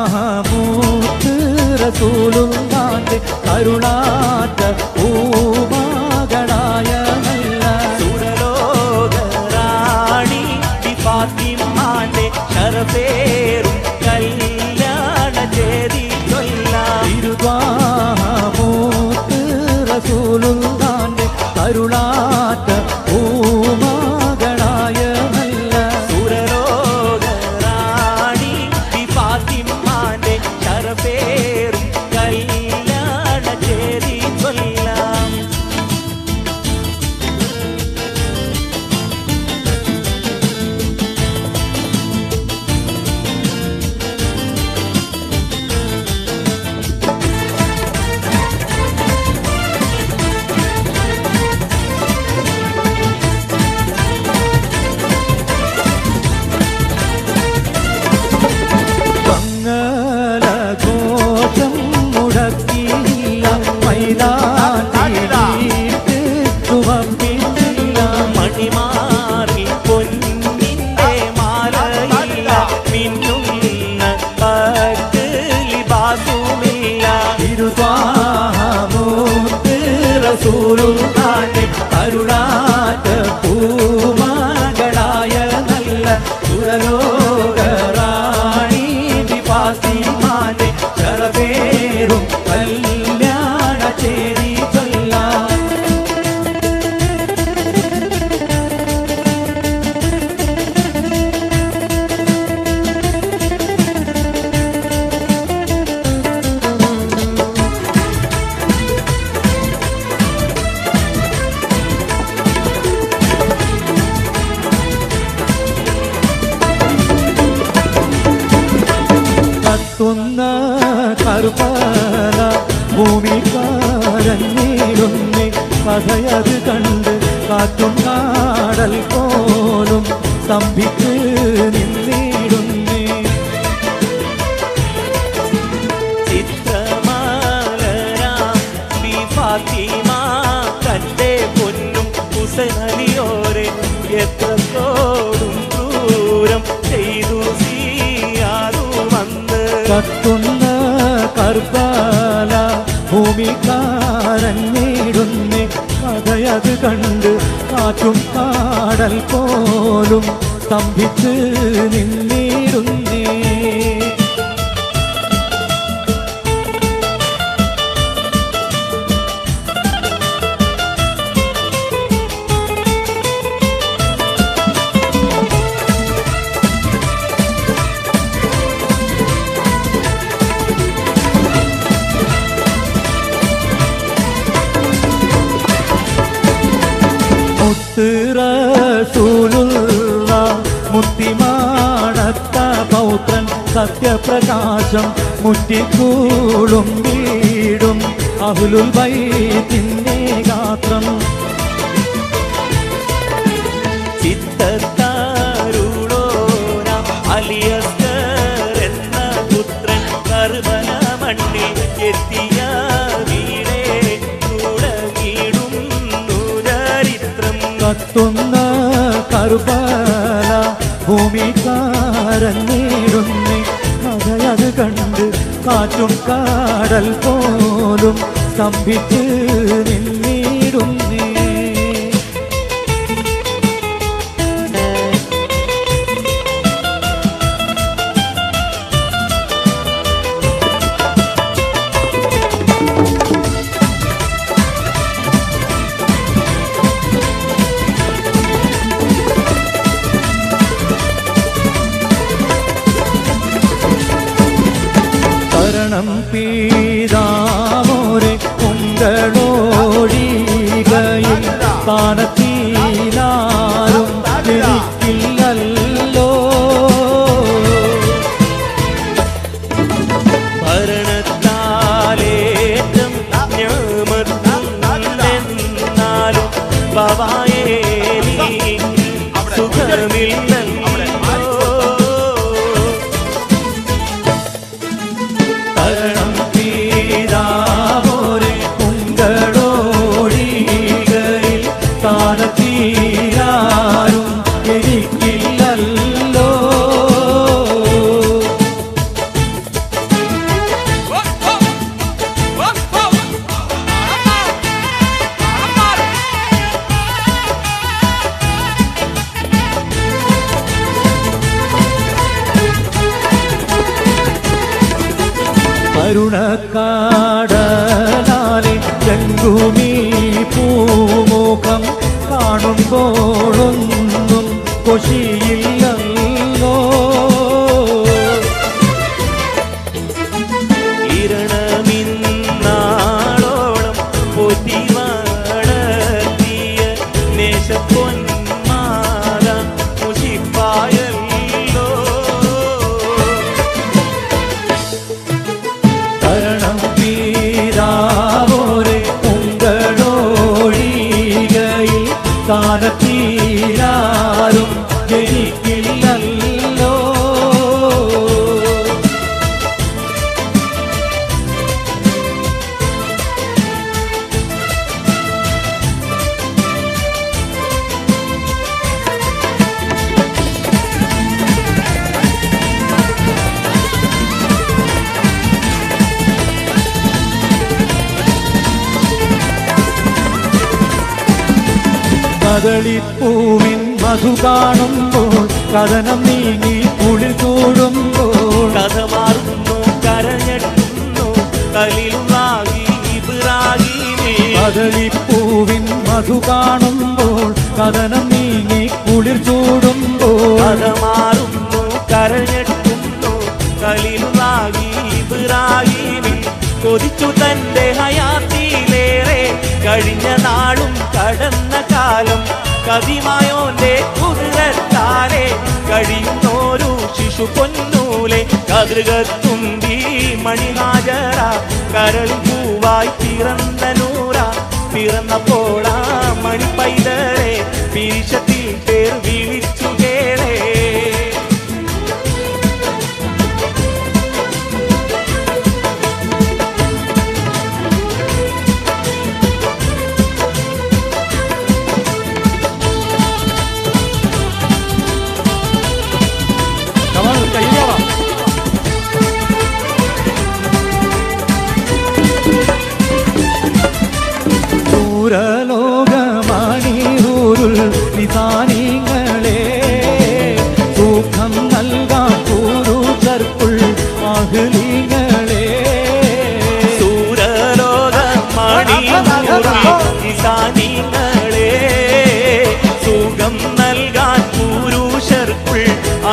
തിരുദ്വാഹമൂത്ത് റസൂലുള്ളാന്റെ കരുണാറ്റ പൂമാകളായ നല്ല സുരലോകറാണി ഫാത്തിമാന്റെ ശരപേറും കല്യാണ ചേരി ചൊല്ലാം തിരുദ്വാഹമൂത്ത് റസൂലുള്ളാന്റെ കത്തുന്ന കറുപ്പല ഭൂമി കരഞ്ഞിടുന്നേ കഥയത് കണ്ട് കാറ്റും കാടൽ പോലും സ്തംഭിച്ച് നിന്നിടുന്നേ. ഫാത്തിമ തന്റെ പൊന്നും ഹുസനലിയോരെ കത്തുന്ന കർബാല ഭൂമി കരഞ്ഞിടുന്നേ കഥയത് കണ്ട് കാറ്റും കാടൽ പോലും സ്തംഭിച്ച് നിന്നിടുന്നേ. സത്യപ്രകാശം മുറ്റിക്കൂളും വീടും അഹുലുൽ ബൈത്തിന്റെ ഗാത്രം. ചിത്തത്താരുളോന അലിയസ്കർ എന്ന പുത്രൻ മണ്ണിൽ എത്തിയ വീടേ ചരിത്രം കത്തുന്ന കാറ്റും കാടൽ പോലും സ്തംഭിച്ച് சமாதானத்தை കരുണക്കാടലാലെ രംഗുമീ പൂമുഖം കാണുമ്പോഴൊന്നും കദളിപ്പൂവിൻ മധു കാണുമ്പോൾ കഥനം നീങ്ങി കുളിർ കൂടുമ്പോൾ കഥ മാറുന്നു കരഞ്ഞെട്ടുന്നു കലിലുമാകി ഇബ്രാഹിമേ കദളിപ്പൂവിൻ മധു കാണുമ്പോൾ കഥനം നീങ്ങി കുളിർ ചൂടുമ്പോൾ കഥ മാറുന്നു കരഞ്ഞെട്ടുന്നു കലിലുമാകി ഇബ്രാഹിമേ കൊതിച്ചു തന്റെ ഹയാത്തിയിലേറെ കഴിഞ്ഞ നാളും കടന്ന കാലം കതിമായോന്റെ കുതിരത്താലെ കഴിയുന്നോരു ശിശു പൊന്നൂലെ കതൃകത്തുമ്പി മണിഹാജറ കരൾ പൂവായി പിറന്ന നൂറ പിറന്നപ്പോഴാ മണിപ്പൈതലെ പിരിശത്തിൽ ദൂരലോകമണിയൂരുൾ നിതാനിങ്ങളെ സുഖം നൽകാൻ പൂരുചർക്കുൾ മഹിളിങ്ങളെ സൂരലോക മണിസാനിങ്ങളെ സുഖം നൽകാൻ പുരുഷർക്കുൾ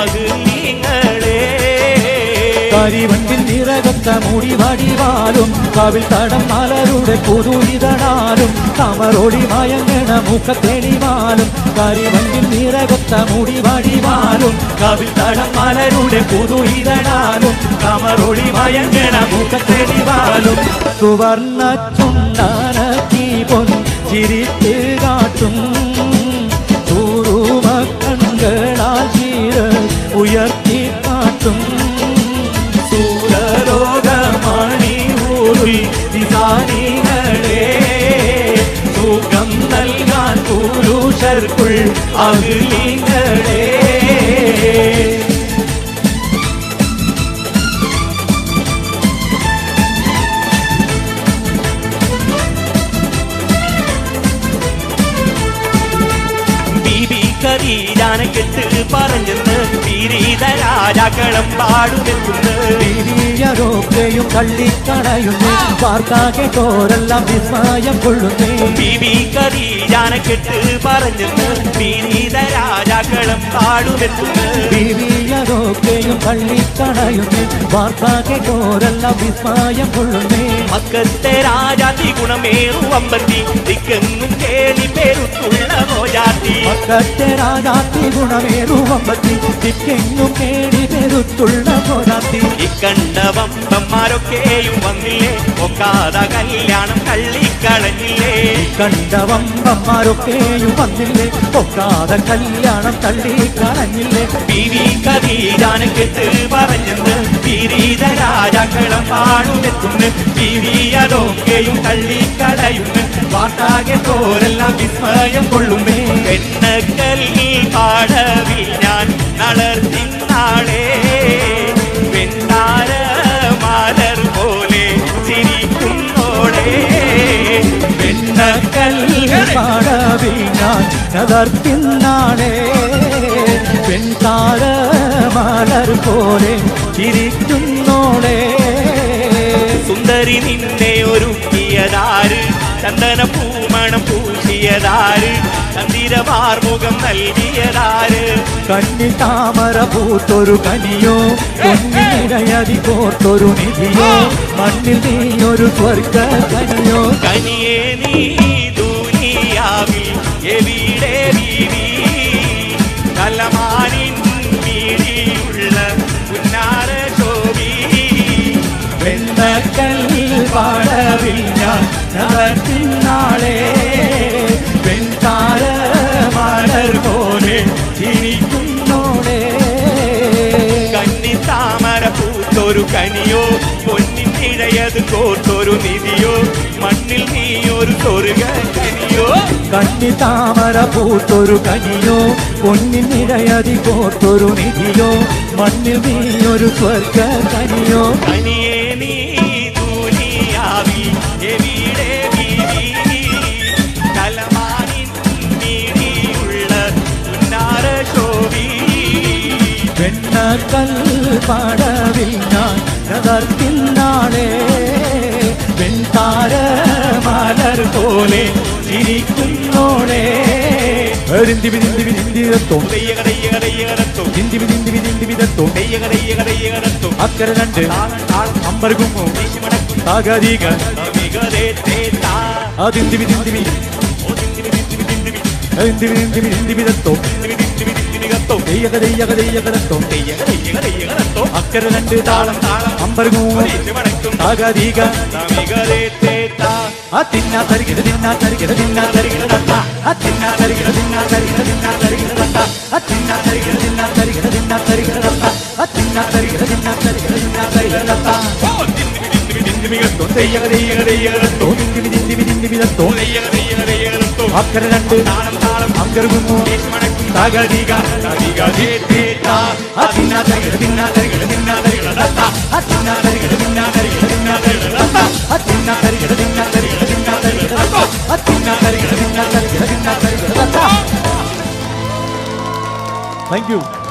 അകലിങ്ങളെ കരിവണ്ടിൽ നിറകൊത്ത മൂടി വടിവാലും കവിൽ തടം മലരുടെ പുതുവിതണാലും തമറോടി മയങ്ങണ മുഖത്തെളിമാലും കരിവണ്ടിൽ നിറകൊത്ത മൂടി വടിവാലും കവിൽ തടം മലരുടെ പുതുവിതണാലും തമറോടി മയങ്ങണ മുഖത്തെളിമാലും. സുവർണ ചുണ്ടാനീ പൊൻ ചിരിത്ത് കാട്ടും പുരുഷർക്കുൾ അകിലിങ്ങളെ ബീബി കെട്ട് പറഞ്ഞെന്ന് പീരീത രാജാക്കളം പാടുമെന്ന് തിരിയരൊക്കെയും തള്ളിക്കളയുന്നു വാർത്താകെ തോരെല്ലാം വിസ്മയം കൊള്ളുന്നേ. ബീബി കരീജാനക്കെട്ട് പറഞ്ഞെന്ന് പീരീത രാജാക്കളം പാടുമെന്ന് തിരിയരൊക്കെയും തള്ളിക്കളയുന്നു വാർത്താകെ തോരെല്ലാം വിസ്മയം കൊള്ളുന്നേ. മക്കത്തെ രാജാതി ഗുണമേറു അമ്പത്തി. ദിക്കെങ്ങും കേളി പേരുത്തുള്ള മോജാതി മക്കത്തെ രാജാത്തി ഗുണമേറുവമ്പത്തി ചിക്കെങ്ങും കേടി പെരുത്തുള്ള പോരാത്തി ഇക്കണ്ട വമ്പന്മാരൊക്കെയും വന്നില്ലേ? ഒക്കാത കല്യാണം തള്ളിക്കളഞ്ഞില്ലേ? കണ്ട വമ്പന്മാരൊക്കെയും വന്നില്ലേ? പൊക്കാതെ കല്യാണം തള്ളിക്കളഞ്ഞില്ലേ? കളഞ്ഞില്ലേ ബീവി കെട്ട് പറഞ്ഞെന്ന് പിരീത രാജാക്കളം പാടുമെത്തുന്നു. പിരി അതൊക്കെയും തള്ളിക്കളയുന്നു. വാട്ടാകെ തോരെല്ലാം വിസ്മയം കൊള്ളുമേ. പെണ്ണക്കല്ലി പാടവിൽ ഞാൻ നളർത്തിന്നാളേ പാടവിനാൻ തളർത്തിന്നാളേ പെൺതാര മലർ പോലെ ചിരിക്കുന്നോളെ സുന്ദരി നിന്നെ ഒരുക്കിയതാര്? ചന്ദന പൂമണം പൂശിയതാര്? ചന്ദിരമാർമുഖം നൽകിയതാര്? കണ്ണി താമര പൂത്തൊരു കനിയോ? പൊന്നിടയതി കോർത്തൊരു നിധിയോ? മണ്ണിൽ നീയൊരു സ്വർഗ കനിയോ? കനിയേ നീ ഞാൻ നടത്തിനാളെ വെൺതാര മലർ പോലെ ചിരിക്കുന്നോളെ കന്നി താമര പൂത്തൊരു കനിയോ പൊന്നിൻ ഇഴയത് കോർത്തൊരു നിധിയോ മണ്ണിൽ നീ ഒരു സ്വർഗ കനിയോ കണ്ണി താമര പൂത്തൊരു കനിയോ പൊന്നിനിടയതി കോർത്തൊരു നിധിയോ മണ്ണിൽ നീയൊരു സ്വർഗ കനിയോ കനിയേ വെണ്ണക്കൽ പാടവിൽ ഞാൻ നഗർത്തിനാളെ വെൺതാര മലർ പോലെ ചിരിക്കുന്നോളെ അക്കര രണ്ട് വീശിമടക്കും താകരീക തമികതേ തേത്താ അതിന്തിവി നിന്തിവി നിന്തിവി നിന്തിവി നിന്തിവിതത്തും ദയ്യക அக்கற ரெண்டு தாளம் தாளம் அம்பருகும் ஆகாதீகா தின்னா தருகிற தின்னா தருகிற தின்னா தருகிற தத்தா அத்தின்னா தருகிற தின்னா தருகிற தின்னா தருகிற தத்தா அத்தின்னா தருகிற தின்னா தருகிற தின்னா தருகிற தத்தா அத்தின்னா தருகிற தின்னா தருகிற தின்னா தருகிற தத்தா அக்கற ரெண்டு அங்கருகும் తగదిగ తగిగ దీట అతిన తగిడ తిన్న తగిడ తిన్న తగిడ దత్త అతిన తగిడ తిన్న తగిడ తిన్న తగిడ దత్త అతిన తగిడ తిన్న తగిడ తిన్న తగిడ దత్త అతిన తగిడ తిన్న తగిడ తిన్న తగిడ దత్త థ్యాంక్